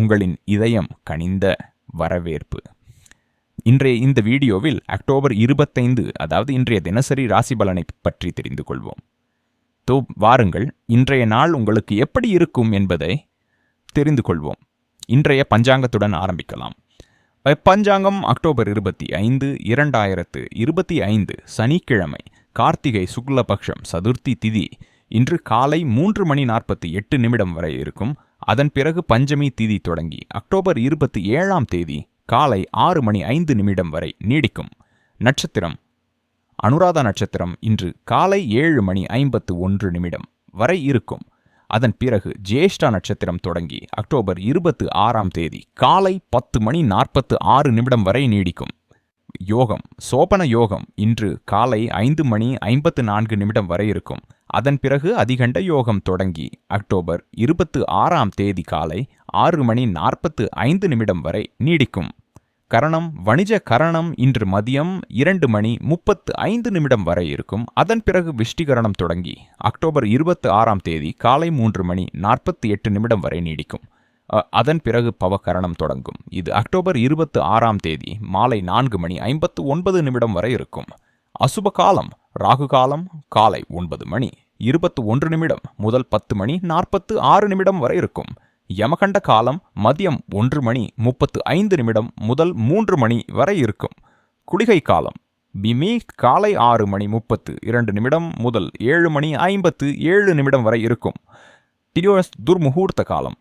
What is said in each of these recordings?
உங்களின் இதயம் கனிந்த வரவேற்பு. இன்றைய இந்த வீடியோவில் அக்டோபர் இருபத்தைந்து அதாவது இன்றைய தினசரி ராசி பலனை பற்றி தெரிந்து கொள்வோம். தோ வாருங்கள் இன்றைய நாள் உங்களுக்கு எப்படி இருக்கும் என்பதை தெரிந்து கொள்வோம். இன்றைய பஞ்சாங்கத்துடன் ஆரம்பிக்கலாம். பஞ்சாங்கம் அக்டோபர் இருபத்தி ஐந்து இரண்டாயிரத்து இருபத்தி ஐந்து சனிக்கிழமை கார்த்திகை சுக்லபக்ஷம் சதுர்த்தி திதி இன்று காலை மூன்று மணி நாற்பத்தி எட்டு நிமிடம் வரை இருக்கும். அதன் பிறகு பஞ்சமி திதி தொடங்கி அக்டோபர் இருபத்தி ஏழாம் தேதி காலை ஆறு மணி ஐந்து நிமிடம் வரை நீடிக்கும். நட்சத்திரம். அனுராதா நட்சத்திரம் இன்று காலை ஏழு மணி ஐம்பத்து ஒன்று நிமிடம் வரை இருக்கும். அதன் பிறகு ஜேஷ்டா நட்சத்திரம் தொடங்கி அக்டோபர் இருபத்து ஆறாம் தேதி காலை பத்து மணி நாற்பத்து ஆறு நிமிடம் வரை நீடிக்கும். யோகம். சோபன யோகம் இன்று காலை ஐந்து மணி ஐம்பத்து நான்கு நிமிடம் வரை இருக்கும். அதன் பிறகு அதிகண்ட யோகம் தொடங்கி அக்டோபர் இருபத்து ஆறாம் தேதி காலை ஆறு மணி நாற்பத்து ஐந்து நிமிடம் வரை நீடிக்கும். கரணம் வணிஜ கரணம் இன்று மதியம் இரண்டு மணி முப்பத்து ஐந்து நிமிடம் வரை இருக்கும். அதன் பிறகு விஷ்டிகரணம் தொடங்கி அக்டோபர் இருபத்து ஆறாம் தேதி காலை மூன்று மணி நாற்பத்தி எட்டு நிமிடம் வரை நீடிக்கும். அதன் பிறகு பவகரணம் தொடங்கும். இது அக்டோபர் இருபத்து ஆறாம் தேதி மாலை நான்கு மணி ஐம்பத்து ஒன்பது நிமிடம் வரை இருக்கும். அசுப காலம் ராகு காலம் காலை ஒன்பது மணி. இருபத்து ஒன்று நிமிடம் முதல் பத்து மணி நாற்பத்து ஆறு நிமிடம் வரை இருக்கும். யமகண்ட காலம் மதியம் ஒன்று மணி முப்பத்து ஐந்து நிமிடம் முதல் மூன்று மணி வரை இருக்கும். குளிகை காலம் பிமி காலை ஆறு மணி முப்பத்து இரண்டு நிமிடம் முதல் ஏழு மணி ஐம்பத்து ஏழு நிமிடம் வரை இருக்கும். டிடியோஸ் துர்முகூர்த்த காலம்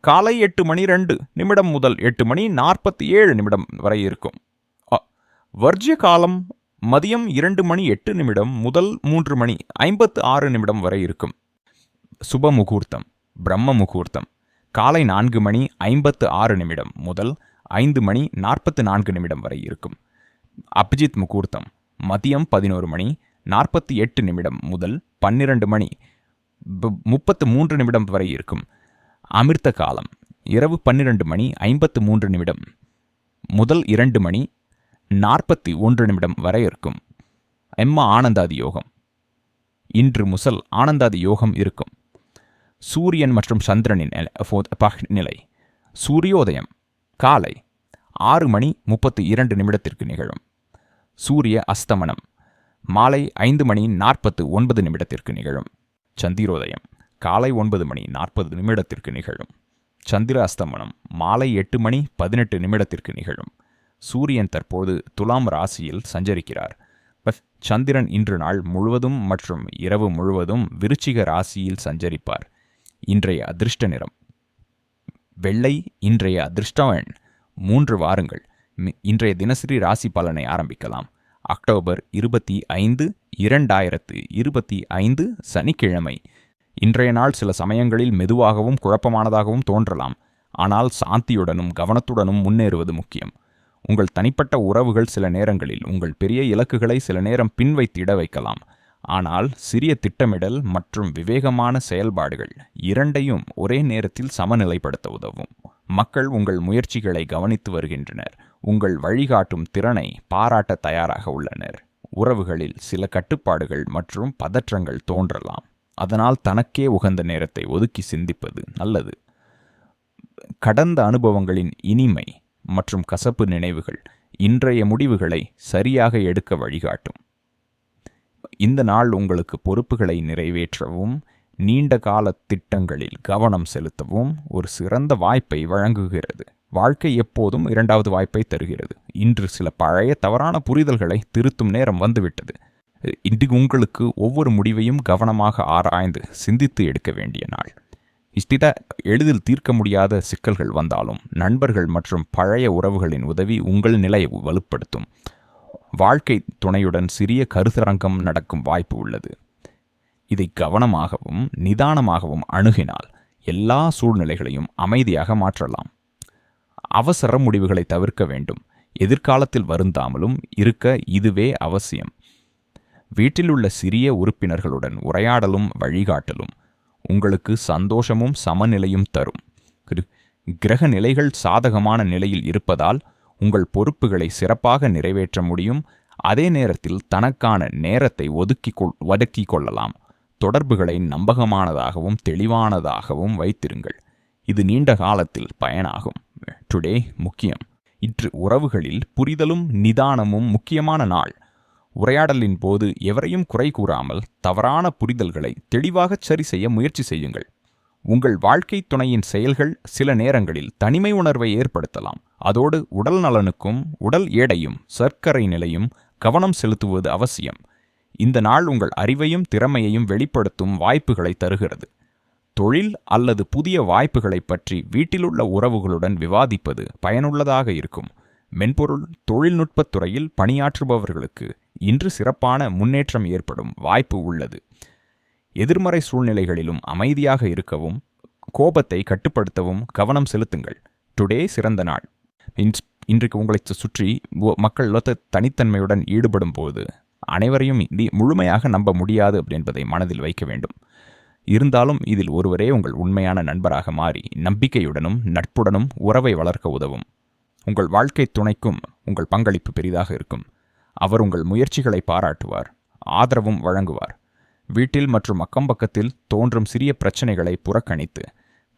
காலை எட்டு மணி ரெண்டு நிமிடம் முதல் எட்டு மணி நாற்பத்தி ஏழு நிமிடம் வரை இருக்கும். வர்ஜிய காலம் மதியம் இரண்டு மணி எட்டு நிமிடம் முதல் மூன்று மணி ஐம்பத்து ஆறு நிமிடம் வரை இருக்கும். சுப முகூர்த்தம் பிரம்ம முகூர்த்தம். காலை நான்கு மணி ஐம்பத்து ஆறு நிமிடம் முதல் ஐந்து மணி நாற்பத்து நான்கு நிமிடம் வரை இருக்கும். அபிஜித் முகூர்த்தம் மதியம் பதினோரு மணி நாற்பத்தி எட்டு நிமிடம் முதல் பன்னிரண்டு மணி முப்பத்து மூன்று நிமிடம் வரை இருக்கும். அமிர்த காலம் இரவு பன்னிரண்டு மணி ஐம்பத்து மூன்று நிமிடம் முதல் இரண்டு மணி நாற்பத்தி ஒன்று நிமிடம் வரை இருக்கும். எம்மா ஆனந்தாதி யோகம் இன்று முசல் ஆனந்தாதி யோகம் இருக்கும். சூரியன் மற்றும் சந்திரனின் நிலை. சூரியோதயம் காலை ஆறு மணி முப்பத்தி இரண்டு நிமிடத்திற்கு நிகழும். சூரிய அஸ்தமனம் மாலை ஐந்து மணி நாற்பத்து ஒன்பது நிமிடத்திற்கு நிகழும். சந்திரோதயம் காலை ஒன்பது மணி நாற்பது நிமிடத்திற்கு நிகழும். சந்திர அஸ்தமனம் மாலை எட்டு மணி பதினெட்டு நிமிடத்திற்கு நிகழும். சூரியன் தற்போது துலாம் ராசியில் சஞ்சரிக்கிறார். சந்திரன் இன்று நாள் முழுவதும் மற்றும் இரவு முழுவதும் விருச்சிக ராசியில் சஞ்சரிப்பார். இன்றைய அதிர்ஷ்ட நிறம். வெள்ளை இன்றைய அதிர்ஷ்டவன். மூன்று வாரங்கள். இன்றைய தினசரி ராசி பலனை ஆரம்பிக்கலாம். அக்டோபர் இருபத்தி ஐந்து இரண்டாயிரத்து இருபத்தி ஐந்து சனிக்கிழமை. இன்றைய நாள் சில சமயங்களில் மெதுவாகவும் குழப்பமானதாகவும் தோன்றலாம். ஆனால் சாந்தியுடனும் கவனத்துடனும் முன்னேறுவது முக்கியம். உங்கள் தனிப்பட்ட உறவுகள் சில நேரங்களில் உங்கள் பெரிய இலக்குகளை சில நேரம் பின்வைத்திட வைக்கலாம். ஆனால் சிறிய திட்டமிடல் மற்றும் விவேகமான செயல்பாடுகள் இரண்டையும் ஒரே நேரத்தில் சமநிலைப்படுத்த உதவும். மக்கள் உங்கள் முயற்சிகளை கவனித்து வருகின்றனர். உங்கள் வழிகாட்டும் திறனை பாராட்ட தயாராக உள்ளனர். உறவுகளில் சில கட்டுப்பாடுகள் மற்றும் பதற்றங்கள் தோன்றலாம். அதனால் தனக்கே உகந்த நேரத்தை ஒதுக்கி சிந்திப்பது நல்லது. கடந்த அனுபவங்களின் இனிமை மற்றும் கசப்பு நினைவுகள் இன்றைய முடிவுகளை சரியாக எடுக்க வழிகாட்டும். இந்த நாள் உங்களுக்கு பொறுப்புகளை நிறைவேற்றவும் நீண்ட கால திட்டங்களில் கவனம் செலுத்தவும் ஒரு சிறந்த வாய்ப்பை வழங்குகிறது. வாழ்க்கை எப்போதும் இரண்டாவது வாய்ப்பை தருகிறது. இன்று சில பழைய தவறான புரிதல்களை திருத்தும் நேரம் வந்துவிட்டது. இன்று உங்களுக்கு ஒவ்வொரு முடிவையும் கவனமாக ஆராய்ந்து சிந்தித்து எடுக்க வேண்டிய நாள். இஷ்டித எளிதில் தீர்க்க முடியாத சிக்கல்கள் வந்தாலும் நண்பர்கள் மற்றும் பழைய உறவுகளின் உதவி உங்கள் நிலையை வலுப்படுத்தும். வாழ்க்கை துணையுடன் சிறிய கருத்தரங்கம் நடக்கும் வாய்ப்பு உள்ளது. இதை கவனமாகவும் நிதானமாகவும் அணுகினால் எல்லா சூழ்நிலைகளையும் அமைதியாக மாற்றலாம். அவசர முடிவுகளை தவிர்க்க வேண்டும். எதிர்காலத்தில் வருந்தாமலும் இருக்க இதுவே அவசியம். வீட்டில் உள்ள சிறிய உறுப்பினர்களுடன் உரையாடலும் வழிகாட்டலும் உங்களுக்கு சந்தோஷமும் சமநிலையும் தரும். கிரக நிலைகள் சாதகமான நிலையில் இருப்பதால் உங்கள் பொறுப்புகளை சிறப்பாக நிறைவேற்ற முடியும். அதே நேரத்தில் தனக்கான நேரத்தை ஒதுக்கி கொள் ஒதுக்கி கொள்ளலாம். தொடர்புகளை நம்பகமானதாகவும் தெளிவானதாகவும் வைத்திருங்கள். இது நீண்ட காலத்தில் பயனாகும். டுடே முக்கியம். இன்று உறவுகளில் புரிதலும் நிதானமும் முக்கியமான நாள். உரையாடலின் போது எவரையும் குறை கூறாமல் தவறான புரிதல்களை தெளிவாகச் சரி செய்ய முயற்சி செய்யுங்கள். உங்கள் வாழ்க்கை துணையின் செயல்கள் சில நேரங்களில் தனிமை உணர்வை ஏற்படுத்தலாம். அதோடு உடல் நலனுக்கும் உடல் எடையும் சர்க்கரை நிலையும் கவனம் செலுத்துவது அவசியம். இந்த நாள் உங்கள் அறிவையும் திறமையையும் வெளிப்படுத்தும் வாய்ப்புகளை தருகிறது. தொழில் அல்லது புதிய வாய்ப்புகளைப் பற்றி வீட்டிலுள்ள உறவுகளுடன் விவாதிப்பது பயனுள்ளதாக இருக்கும். மென்பொருள் தொழில்நுட்பத் துறையில் பணியாற்றுபவர்களுக்கு இன்று சிறப்பான முன்னேற்றம் ஏற்படும் வாய்ப்பு உள்ளது. எதிர்மறை சூழ்நிலைகளிலும் அமைதியாக இருக்கவும் கோபத்தை கட்டுப்படுத்தவும் கவனம் செலுத்துங்கள். டுடே சிறந்த நாள். இன்ஸ்- இன்றைக்கு உங்களை சுற்றி ஒ- மக்கள் ஒத்த தனித்தன்மையுடன் ஈடுபடும் போது அனைவரையும் முழுமையாக நம்ப முடியாது என்பதை மனதில் வைக்க வேண்டும். இருந்தாலும் இதில் ஒருவரே உங்கள் உண்மையான நண்பராக மாறி நம்பிக்கையுடனும் நட்புடனும் உறவை வளர்க்க உதவும். உங்கள் வாழ்க்கை துணைக்கும் உங்கள் பங்களிப்பு பெரிதாக இருக்கும். அவர் உங்கள் முயற்சிகளை பாராட்டுவார் ஆதரவும் வழங்குவார். வீட்டில் மற்றும் அக்கம்பக்கத்தில் தோன்றும் சிறிய பிரச்சனைகளை புறக்கணித்து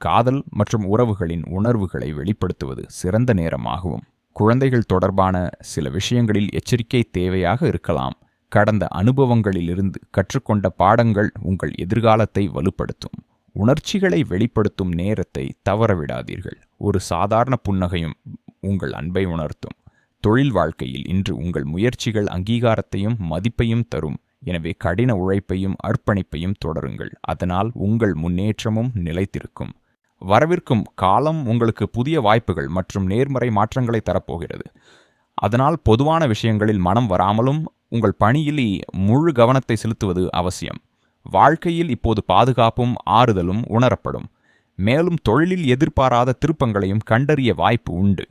காதல் மற்றும் உறவுகளின் உணர்வுகளை வெளிப்படுத்துவது சிறந்த நேரமாகவும் குழந்தைகள் தொடர்பான சில விஷயங்களில் எச்சரிக்கை தேவையாக இருக்கலாம். கடந்த அனுபவங்களிலிருந்து கற்றுக்கொண்ட பாடங்கள் உங்கள் எதிர்காலத்தை வலுப்படுத்தும். உணர்ச்சிகளை வெளிப்படுத்தும் நேரத்தை தவறவிடாதீர்கள். ஒரு சாதாரண புன்னகையும் உங்கள் அன்பை உணர்த்தும். தொழில் வாழ்க்கையில் இன்று உங்கள் முயற்சிகள் அங்கீகாரத்தையும் மதிப்பையும் தரும். எனவே கடின உழைப்பையும் அர்ப்பணிப்பையும் தொடருங்கள். அதனால் உங்கள் முன்னேற்றமும் நிலைத்திருக்கும். வரவிருக்கும் காலம் உங்களுக்கு புதிய வாய்ப்புகள் மற்றும் நேர்மறை மாற்றங்களை தரப்போகிறது. அதனால் பொதுவான விஷயங்களில் மனம் வராமலும் உங்கள் பணியில் முழு கவனத்தை செலுத்துவது அவசியம். வாழ்க்கையில் இப்போது பாதுகாப்பும் ஆறுதலும் உணரப்படும். மேலும் தொழிலில் எதிர்பாராத திருப்பங்களையும் கண்டறிய வாய்ப்பு உண்டு.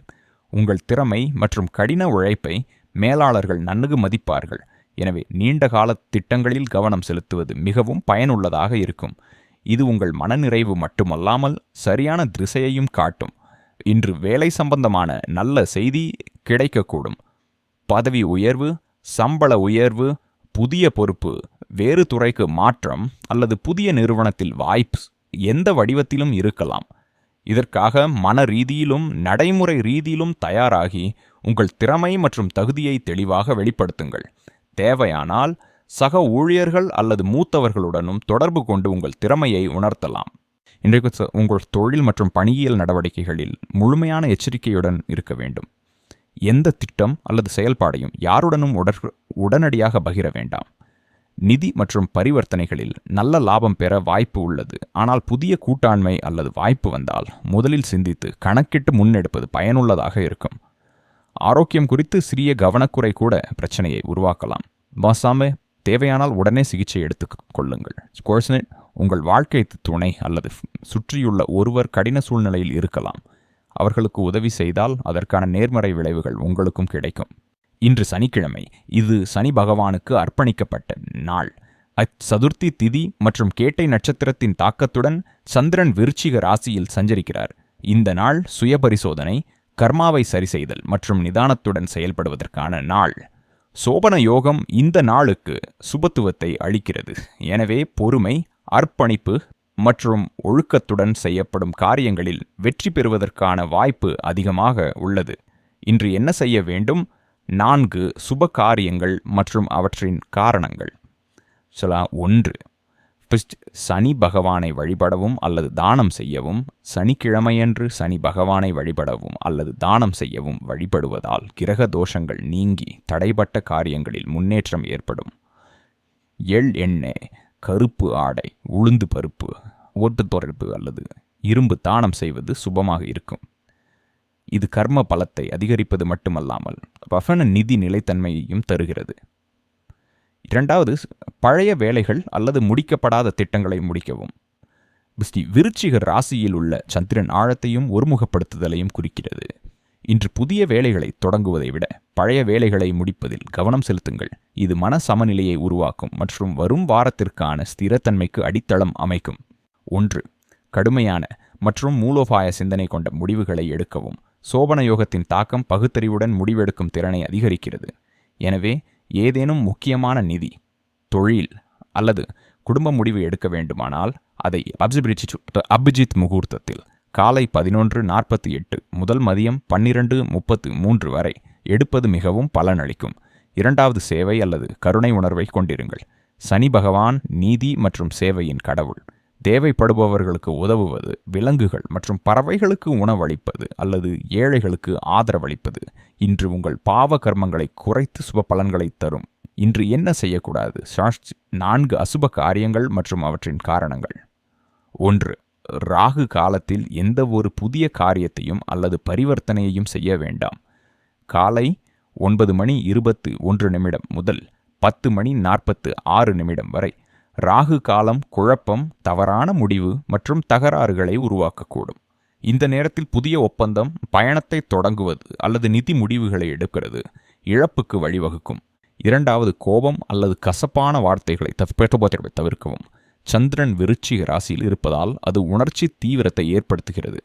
உங்கள் திறமை மற்றும் கடின உழைப்பை மேலாளர்கள் நன்கு மதிப்பார்கள். எனவே நீண்ட கால திட்டங்களில் கவனம் செலுத்துவது மிகவும் பயனுள்ளதாக இருக்கும். இது உங்கள் மனநிறைவு மட்டுமல்லாமல் சரியான திசையையும் காட்டும். இன்று வேலை சம்பந்தமான நல்ல செய்தி கிடைக்கக்கூடும். பதவி உயர்வு சம்பள உயர்வு புதிய பொறுப்பு வேறு துறைக்கு மாற்றம் அல்லது புதிய நிறுவனத்தில் வாய்ப்ஸ் எந்த வடிவத்திலும் இருக்கலாம். இதற்காக மன ரீதியிலும் நடைமுறை ரீதியிலும் தயாராகி உங்கள் திறமை மற்றும் தகுதியை தெளிவாக வெளிப்படுத்துங்கள். தேவையானால் சக ஊழியர்கள் அல்லது மூத்தவர்களுடனும் தொடர்பு கொண்டு உங்கள் திறமையை உணர்த்தலாம். இன்றைக்கு ச- உங்கள் தொழில் மற்றும் பணியியல் நடவடிக்கைகளில் முழுமையான எச்சரிக்கையுடன் இருக்க வேண்டும். எந்த திட்டம் அல்லது செயல்பாடையும் யாருடனும் உடற் உடனடியாக பகிர வேண்டாம். நிதி மற்றும் பரிவர்த்தனைகளில் நல்ல லாபம் பெற வாய்ப்பு உள்ளது. ஆனால் புதிய கூட்டாண்மை அல்லது வாய்ப்பு வந்தால் முதலில் சிந்தித்து கணக்கிட்டு முன்னெடுப்பது பயனுள்ளதாக இருக்கும். ஆரோக்கியம் குறித்து சிறிய கவனக்குறை கூட பிரச்சனையை உருவாக்கலாம். மாசாமே தேவையானால் உடனே சிகிச்சை எடுத்துக் கொள்ளுங்கள். கோர்ஸ்னெட் உங்கள் வாழ்க்கை துணை அல்லது சுற்றியுள்ள ஒருவர் கடின சூழ்நிலையில் இருக்கலாம். அவர்களுக்கு உதவி செய்தால் அதற்கான நேர்மறை விளைவுகள் உங்களுக்கும் கிடைக்கும். இன்று சனிக்கிழமை. இது சனி பகவானுக்கு அர்ப்பணிக்கப்பட்ட நாள். அச்சதுர்த்தி திதி மற்றும் கேட்டை நட்சத்திரத்தின் தாக்கத்துடன் சந்திரன் விருச்சிக ராசியில் சஞ்சரிக்கிறார். இந்த நாள் சுயபரிசோதனை கர்மாவை சரிசெய்தல் மற்றும் நிதானத்துடன் செயல்படுவதற்கான நாள். சோபன யோகம் இந்த நாளுக்கு சுபத்துவத்தை அளிக்கிறது. எனவே பொறுமை அர்ப்பணிப்பு மற்றும் ஒழுக்கத்துடன் செய்யப்படும் காரியங்களில் வெற்றி பெறுவதற்கான வாய்ப்பு அதிகமாக உள்ளது. இன்று என்ன செய்ய வேண்டும்? நான்கு சுப காரியங்கள் மற்றும் அவற்றின் காரணங்கள். சொல்லா ஒன்று ஃபர்ஸ்ட் சனி பகவானை வழிபடவும் அல்லது தானம் செய்யவும் சனிக்கிழமையன்று சனி பகவானை வழிபடவும் அல்லது தானம் செய்யவும் வழிபடுவதால் கிரக தோஷங்கள் நீங்கி தடைபட்ட காரியங்களில் முன்னேற்றம் ஏற்படும். எள் எண்ணெய் கருப்பு ஆடை உளுந்து பருப்பு ஓட்டு தொடர்பு அல்லது இரும்பு தானம் செய்வது சுபமாக இருக்கும். இது கர்ம பலத்தை அதிகரிப்பது மட்டுமல்லாமல் வசன நிதி நிலைத்தன்மையையும் தருகிறது. இரண்டாவது பழைய வேலைகள் அல்லது முடிக்கப்படாத திட்டங்களை முடிக்கவும். ஸ்ரீ விருச்சிக ராசியில் உள்ள சந்திரன் ஆழத்தையும் ஒருமுகப்படுத்துதலையும் குறிக்கிறது. இன்று புதிய வேலைகளை தொடங்குவதை விட பழைய வேலைகளை முடிப்பதில் கவனம் செலுத்துங்கள். இது மன சமநிலையை உருவாக்கும் மற்றும் வரும் வாரத்திற்கான ஸ்திரத்தன்மைக்கு அடித்தளம் அமைக்கும். ஒன்று கடுமையான மற்றும் மூலோபாய சிந்தனை கொண்ட முடிவுகளை எடுக்கவும். சோபன யோகத்தின் தாக்கம் பகுத்தறிவுடன் முடிவெடுக்கும் திறனை அதிகரிக்கிறது. எனவே ஏதேனும் முக்கியமான நிதி தொழில் அல்லது குடும்ப முடிவு எடுக்க வேண்டுமானால் அதை அபிஜித் அபிஜித் முகூர்த்தத்தில் காலை பதினொன்று நாற்பத்தி எட்டு முதல் மதியம் பன்னிரண்டு முப்பத்து மூன்று வரை எடுப்பது மிகவும் பலனளிக்கும். இரண்டாவது சேவை அல்லது கருணை உணர்வை கொண்டிருங்கள். சனி பகவான் நீதி மற்றும் சேவையின் கடவுள். தேவைப்படுபவர்களுக்கு உதவுவது விலங்குகள் மற்றும் பறவைகளுக்கு உணவளிப்பது அல்லது ஏழைகளுக்கு ஆதரவளிப்பது இன்று உங்கள் பாவ கர்மங்களை குறைத்து சுப பலன்களை தரும். இன்று என்ன செய்யக்கூடாது? சாஸ்தி நான்கு அசுப காரியங்கள் மற்றும் அவற்றின் காரணங்கள். ஒன்று ராகு காலத்தில் எந்த ஒரு புதிய காரியத்தையும் அல்லது பரிவர்த்தனையையும் செய்ய வேண்டாம். காலை ஒன்பது மணி இருபத்து ஒன்று நிமிடம் முதல் பத்து மணி நாற்பத்து ஆறு நிமிடம் வரை. ராகு காலம் குழப்பம் தவறான முடிவு மற்றும் தகராறுகளை உருவாக்கக்கூடும். இந்த நேரத்தில் புதிய ஒப்பந்தம் பயணத்தை தொடங்குவது அல்லது நிதி முடிவுகளை எடுக்கிறது இழப்புக்கு வழிவகுக்கும். இரண்டாவது கோபம் அல்லது கசப்பான வார்த்தைகளை தவிர்ப்பதை தவிர்க்கவும். சந்திரன் விருச்சிக ராசியில் இருப்பதால் அது உணர்ச்சி தீவிரத்தை ஏற்படுத்துகிறது.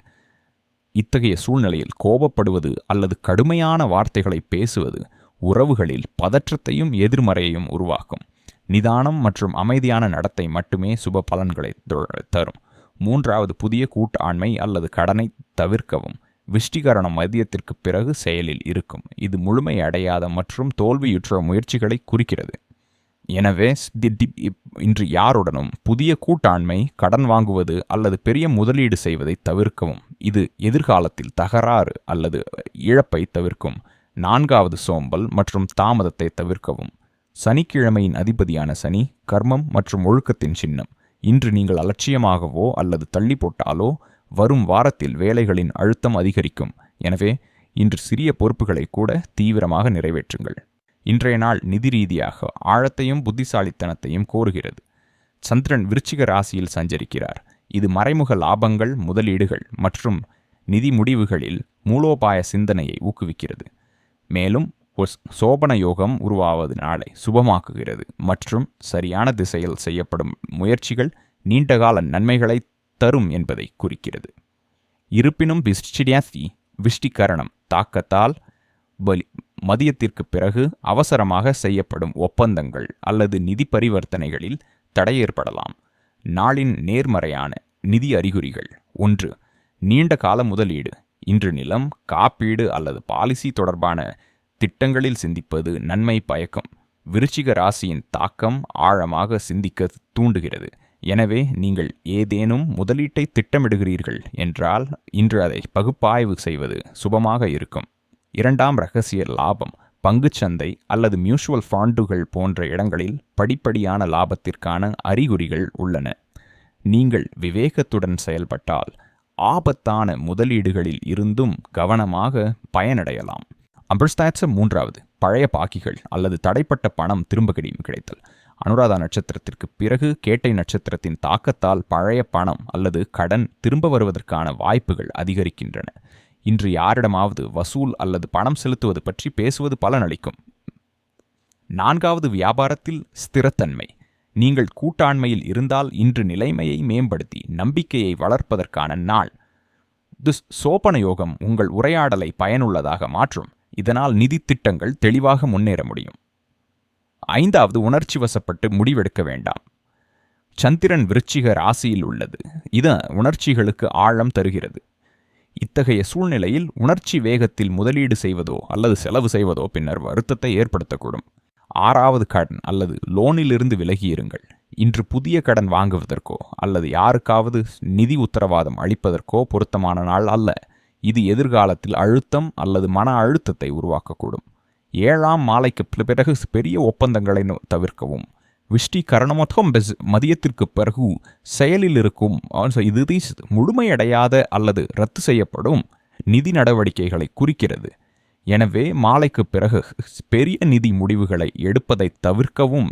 இத்தகைய சூழ்நிலையில் கோபப்படுவது அல்லது கடுமையான வார்த்தைகளை பேசுவது உறவுகளில் பதற்றத்தையும் எதிர்மறையையும் உருவாக்கும். நிதானம் மற்றும் அமைதியான நடத்தை மட்டுமே சுப பலன்களை தரும். மூன்றாவது புதிய கூட்டாண்மை அல்லது கடனை தவிர்க்கவும். விஷ்டிகரணம் மதியத்திற்கு பிறகு செயலில் இருக்கும். இது முழுமை அடையாத மற்றும் தோல்வியுற்ற முயற்சிகளை குறிக்கிறது. எனவே இன்று யாருடனும் புதிய கூட்டாண்மை கடன் வாங்குவது அல்லது பெரிய முதலீடு செய்வதை தவிர்க்கவும். இது எதிர்காலத்தில் தகராறு அல்லது இழப்பை தவிர்க்கும். நான்காவது சோம்பல் மற்றும் தாமதத்தை தவிர்க்கவும். சனிக்கிழமையின் அதிபதியான சனி கர்மம் மற்றும் ஒழுக்கத்தின் சின்னம். இன்று நீங்கள் அலட்சியமாகவோ அல்லது தள்ளி போட்டாலோ வரும் வாரத்தில் வேலைகளின் அழுத்தம் அதிகரிக்கும். எனவே இன்று சிறிய பொறுப்புகளை கூட தீவிரமாக நிறைவேற்றுங்கள். இன்றைய நாள் நிதி ரீதியாக ஆழத்தையும் புத்திசாலித்தனத்தையும் கோருகிறது. சந்திரன் விருச்சிக ராசியில் சஞ்சரிக்கிறார். இது மறைமுக லாபங்கள் முதலீடுகள் மற்றும் நிதி முடிவுகளில் மூலோபாய சிந்தனையை ஊக்குவிக்கிறது. மேலும் சோபன யோகம் உருவாவது நாளை சுபமாக்குகிறது. மற்றும் சரியான திசையில் செய்யப்படும் முயற்சிகள் நீண்டகால நன்மைகளை தரும் என்பதை குறிக்கிறது. இருப்பினும் விஷ்டியாசி விஷ்டிகரணம் தாக்கத்தால் பலி மதியத்திற்கு பிறகு அவசரமாக செய்யப்படும் ஒப்பந்தங்கள் அல்லது நிதி பரிவர்த்தனைகளில் தடை ஏற்படலாம் நாளின் நேர்மறையான நிதி அறிகுறிகள். ஒன்று நீண்ட கால முதலீடு. இன்று நிலம் காப்பீடு அல்லது பாலிசி தொடர்பான திட்டங்களில் சிந்திப்பது நன்மை பயக்கம். விருச்சிக ராசியின் தாக்கம் ஆழமாக சிந்திக்க தூண்டுகிறது. எனவே நீங்கள் ஏதேனும் முதலீட்டை திட்டமிடுகிறீர்கள் என்றால் இன்று அதை பகுப்பாய்வு செய்வது சுபமாக இருக்கும். இரண்டாம் ரகசிய லாபம் பங்குச்சந்தை அல்லது மியூச்சுவல் ஃபாண்டுகள் போன்ற இடங்களில் படிப்படியான லாபத்திற்கான அறிகுறிகள் உள்ளன. நீங்கள் விவேகத்துடன் செயல்பட்டால் ஆபத்தான முதலீடுகளில் இருந்தும் கவனமாக பயனடையலாம். அம்பர்ஸ்தாட்ச மூன்றாவது பழைய பாக்கிகள் அல்லது தடைப்பட்ட பணம் திரும்ப கிடையும் கிடைத்தல். அனுராதா நட்சத்திரத்திற்கு பிறகு கேட்டை நட்சத்திரத்தின் தாக்கத்தால் பழைய பணம் அல்லது கடன் திரும்ப வருவதற்கான வாய்ப்புகள் அதிகரிக்கின்றன. இன்று யாரிடமாவது வசூல் அல்லது பணம் செலுத்துவது பற்றி பேசுவது பலனளிக்கும். நான்காவது வியாபாரத்தில் ஸ்திரத்தன்மை. நீங்கள் கூட்டாண்மையில் இருந்தால் இன்று நிலைமையை மேம்படுத்தி நம்பிக்கையை வளர்ப்பதற்கான நாள். திஸ் சோபன யோகம் உங்கள் உரையாடலை பயனுள்ளதாக மாற்றும். இதனால் நிதி திட்டங்கள் தெளிவாக முன்னேற முடியும். ஐந்தாவது உணர்ச்சி வசப்பட்டு முடிவெடுக்க வேண்டாம். சந்திரன் விருச்சிக ராசியில் உள்ளது. இது உணர்ச்சிகளுக்கு ஆழம் தருகிறது. இத்தகைய சூழ்நிலையில் உணர்ச்சி வேகத்தில் முதலீடு செய்வதோ அல்லது செலவு செய்வதோ பின்னர் வருத்தத்தை ஏற்படுத்தக்கூடும். ஆறாவது கடன் அல்லது லோனிலிருந்து விலகியிருங்கள். இன்று புதிய கடன் வாங்குவதற்கோ அல்லது யாருக்காவது நிதி உத்தரவாதம் அளிப்பதற்கோ பொருத்தமான நாள் அல்ல. இது எதிர்காலத்தில் அழுத்தம் அல்லது மன அழுத்தத்தை உருவாக்கக்கூடும். ஏழாம் மாலைக்கு பிறகு பெரிய ஒப்பந்தங்களை தவிர்க்கவும். விஷ்டி கரணமொத்தம் மதியத்திற்கு பிறகு செயலில் இருக்கும் இது முழுமையடையாத அல்லது ரத்து செய்யப்படும் நிதி நடவடிக்கைகளை குறிக்கிறது. எனவே மாலைக்கு பிறகு பெரிய நிதி முடிவுகளை எடுப்பதை தவிர்க்கவும்.